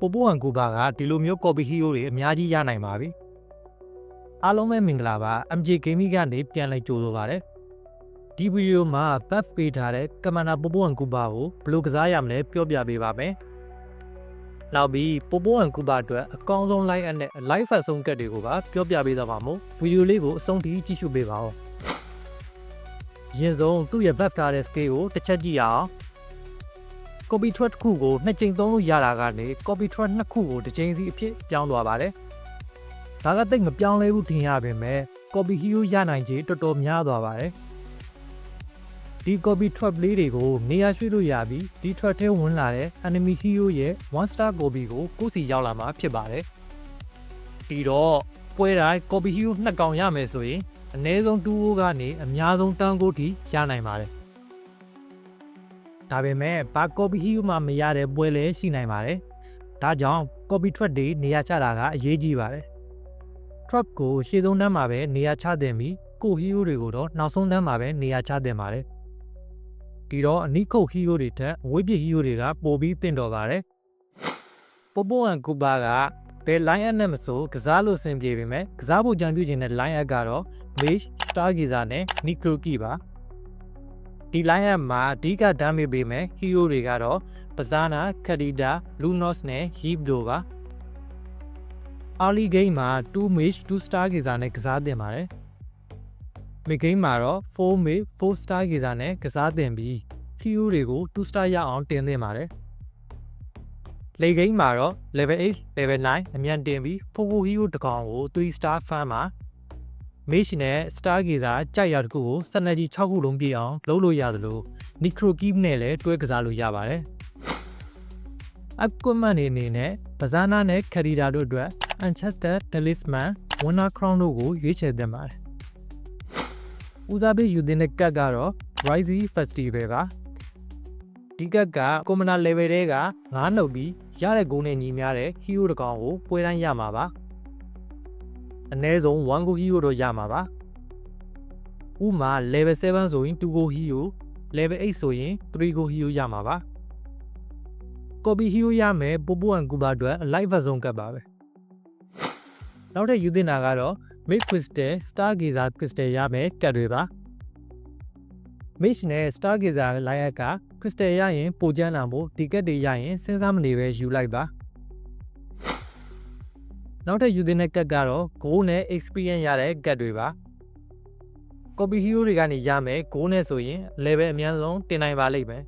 ပိုပိုဟန်ကူဘာကဒီလိုမျိုး copy hero တွေအများကြီးရနိုင်ပါပြီအားလုံးပဲမင်္ဂလာပါ MJ Gaming ကနေပြန်လည်ကြိုဆိုပါရစေဒီဗီဒီယိုမှာ buff ပေးထားတဲ့ကမန္နာပိုပိုဟန်ကူဘာကိုဘယ်လိုကစားရမလဲပြောပြပေးပါမယ်နောက်ပြီးပိုပိုဟန်ကူဘာအတွက်အကောင်းဆုံး line အနဲ့ live ဖတ်ဆုံးကတ်တွေကိုပါပြောပြပေးသွားပါမို့ဗီဒီယိုလေးကိုအဆုံးထိကြည့်ရှုပေးပါဦးရင်ဆုံးသူ့ရဲ့ buff ထားတဲ့ scale ကိုတစ်ချက်ကြည့်ရအောင် copy thread တစ်ခုကိုနှစ်ကြိမ်သုံးလို့ရတာကနေ copy thread နှစ်ခုကိုတစ်ကြိမ်စီအဖြစ်ပြောင်းသွားပါတယ်။ဒါကတိတ်မပြောင်းလဲဘူးထင်ရပေမဲ့ copy hero ရနိုင်ခြေတော်တော်များသွားပါတယ်။ဒီ copy thread လေးတွေကိုနေရာရွှေ့လို့ရပြီးဒီ thread ထဲဝင်လာတဲ့ enemy hero ရဲ့ one star copy ကိုကိုယ့်စီရောက်လာမှာဖြစ်ပါတယ်။ဒီတော့ပွဲတိုင်း copy hero နှစ်ကောင်ရမယ်ဆိုရင်အနည်းဆုံး2ကနေအများဆုံးတန်းကိုထိရနိုင်ပါတယ်။ ဒါပေမဲ့ဘာ copy hero မှမရတဲ့ပွဲလည်းရှိနိုင်ပါတယ်။ဒါကြောင့် copy thread တွေနေရာချတာကအရေးကြီးပါတယ်။ thread ကိုရှေ့ဆုံးတန်းမှာပဲနေရာချသင့်ပြီးကို hero တွေကိုတော့နောက်ဆုံးတန်းမှာပဲနေရာချသင့်ပါတယ်။ဒီတော့အနိခုတ် hero တွေထက်အဝိပစ် hero တွေကပိုပြီးသင့်တော်ပါတယ်။ပိုပိုအန်ကူပါကဘယ် line up နဲ့မဆိုကစားလို့အဆင်ပြေပေမဲ့ကစားဖို့ကြံပြုခြင်းတဲ့ line up ကတော့ Mage, Stargazer နဲ့ Nikroki ပါ။ ဒီ line up မှာအဓိက damage ပေးမယ် hero တွေကတော့ Pazana, Khadida, Lunos နဲ့ Heap တို့ပါ early game မှာ2 mage 2 star gazer နဲ့ကစားတင်ပါတယ် mid game မှာတော့4 mage 4 star gazer နဲ့ကစားတင်ပြီး hero တွေကို2 star ရအောင်တင်သင့်ပါတယ် late game မှာတော့ level 8 level 9အမြန်တင်ပြီးဖိုဖို hero တစ်ကောင်ကို3 star fan မှာ Mage နဲ့ Star Gazer ကြိုက်ရတစ်ခုကိုစနက်ကြီး6ခုလုံးပြည့်အောင်လုပ်လို့ရသလို Necro Keep နဲ့လည်းတွဲကစားလို့ရပါတယ်။ Equipment တွေအနေနဲ့ Bazana နဲ့ Carida တို့အတွက် Enchanted Talisman, Winter Crown တို့ကိုရွေးချယ်သင့်ပါတယ်။ဦးစားပေးယူသင့်တဲ့ကတ်ကတော့ Rising Festival ပါ။ဒီကတ်က Common Level တွေက9နှုတ်ပြီးရတဲ့ဂုဏ်နဲ့ညီမျှတဲ့ Hero တစ်ကောင်ကိုပွဲတိုင်းရမှာပါ။ အနည်းဆုံး1 go hero တော့ရမှာပါဥမာ level 7ဆိုရင်2 go hero level 8ဆိုရင်3 go hero ရမှာပါ copy hero ရမယ်ပို့ပို့အန်ကူပါအတွက် live version ကပ်ပါပဲနောက်ထပ်ယူသင့်တာကတော့ mid crystal star gazer crystal ရမယ်ကတ်တွေပါ Mage နဲ့ Star Gazer လိုက်ရက်က Crystal ရရင်ပိုကျန်းလာဖို့ဒီကက်တွေရရင်စဉ်းစားမနေပဲယူလိုက်ပါ နောက်ထပ်ယူသင့်တဲ့ကတ်ကတော့ Go နဲ့ Experience ရတဲ့ကတ်တွေပါ Copy Hero တွေကနေရမယ် Go နဲ့ဆိုရင် level အများဆုံးတင်နိုင်ပါလိမ့်မယ်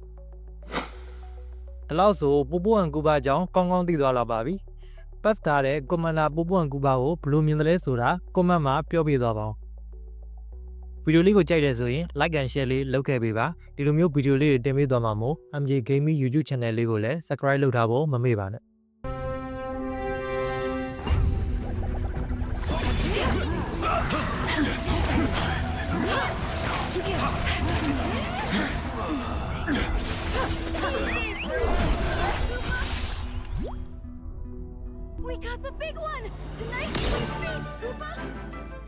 ဒီလောက်ဆိုပိုပိုအန်ကူပါကြောင်းကောင်းကောင်းသိသွားလာပါပြီပတ်ထားတဲ့ Commander ပိုပိုအန်ကူပါကိုဘယ်လိုမြင်သလဲဆိုတာ comment မှာပြောပြသွားပါဦးဗီဒီယိုလေးကိုကြိုက်တယ်ဆိုရင် like and share လေးလုပ်ခဲ့ပေးပါဒီလိုမျိုးဗီဒီယိုလေးတွေတင်ပေးသွားမှာမို့ MJ Gaming YouTube Channel လေးကိုလည်း subscribe လုပ်ထားဖို့မမေ့ပါနဲ့ We got the big one! tonight. the feast, Koopa!